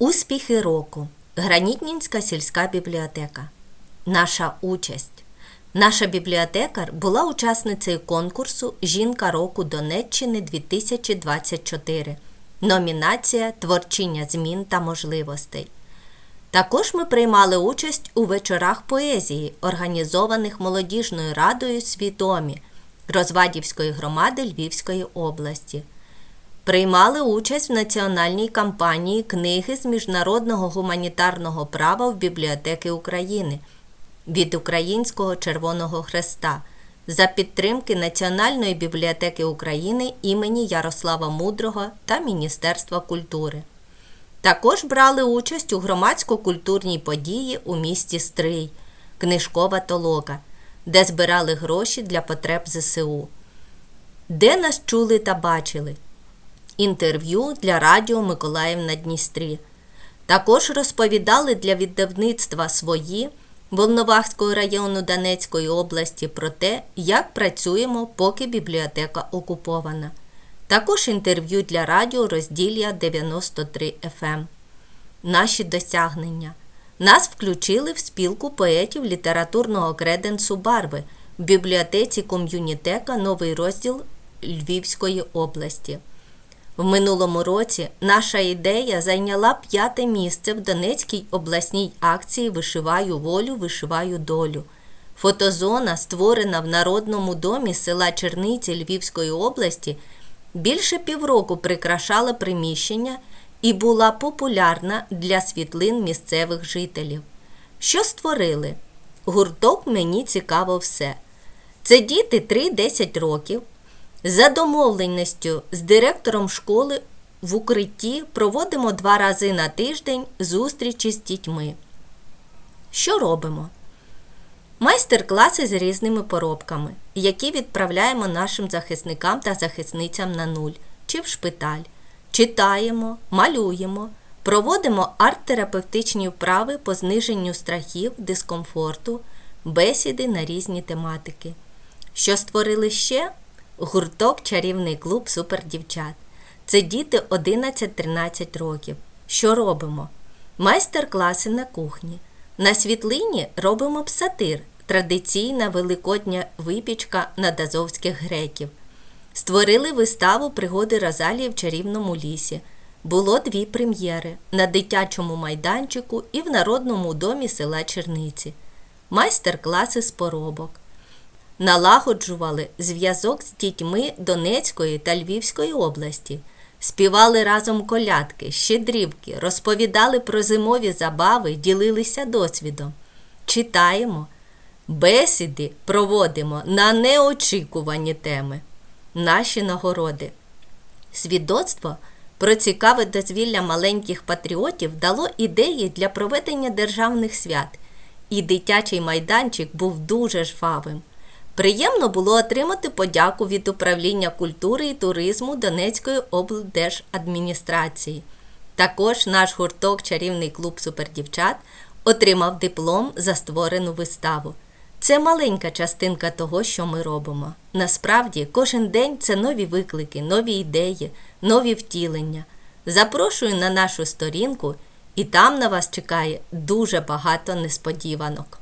Успіхи року. Гранітнінська сільська бібліотека. Наша участь. Наша бібліотекар була учасницею конкурсу Жінка року Донеччини 2024. Номінація Творчіння змін та можливостей. Також ми приймали участь у вечорах поезії, організованих молодіжною радою Свідомі Розвадівської громади Львівської області. Приймали участь в національній кампанії книги з міжнародного гуманітарного права в бібліотеки України від Українського Червоного Хреста за підтримки Національної бібліотеки України імені Ярослава Мудрого та Міністерства культури. Також брали участь у громадсько-культурній події у місті Стрий, книжкова толока, де збирали гроші для потреб ЗСУ. Де нас чули та бачили? Інтерв'ю для Радіо Миколаїв на Дністрі. Також розповідали для видавництва свої Волновахського району Донецької області про те, як працюємо, поки бібліотека окупована. Також інтерв'ю для радіо розділля 93 FM. Наші досягнення. Нас включили в спілку поетів літературного креденсу Барви в бібліотеці Ком'юнітека Новий розділ Львівської області. В минулому році наша ідея зайняла п'яте місце в Донецькій обласній акції Вишиваю волю, вишиваю долю. Фотозона, створена в Народному домі села Черниці Львівської області, більше півроку прикрашала приміщення і була популярна для світлин місцевих жителів. Що створили? Гурток мені цікаво все. Це діти 3-10 років. За домовленістю з директором школи в укритті проводимо два рази на тиждень зустрічі з дітьми. Що робимо? Майстер-класи з різними поробками, які відправляємо нашим захисникам та захисницям на нуль чи в шпиталь. Читаємо, малюємо, проводимо арт-терапевтичні вправи по зниженню страхів, дискомфорту, бесіди на різні тематики. Що створили ще? Гурток Чарівний клуб супердівчат. Це діти 11-13 років. Що робимо? Майстер-класи на кухні. На світлині робимо псатир, традиційна великодня випічка надазовських греків. Створили виставу пригоди Розалії в чарівному лісі. Було дві прем'єри на дитячому майданчику і в Народному домі села Черниці. Майстер-класи з поробок налагоджували зв'язок з дітьми Донецької та Львівської області, співали разом колядки, щедрівки, розповідали про зимові забави, ділилися досвідом. Читаємо, бесіди проводимо на неочікувані теми. Наші нагороди. Свідоцтво про цікаве дозвілля маленьких патріотів дало ідеї для проведення державних свят, і дитячий майданчик був дуже жвавим. Приємно було отримати подяку від управління культури і туризму Донецької облдержадміністрації. Також наш гурток Чарівний клуб супердівчат отримав диплом за створену виставу. Це маленька частинка того, що ми робимо. Насправді, кожен день це нові виклики, нові ідеї, нові втілення. Запрошую на нашу сторінку, і там на вас чекає дуже багато несподіванок.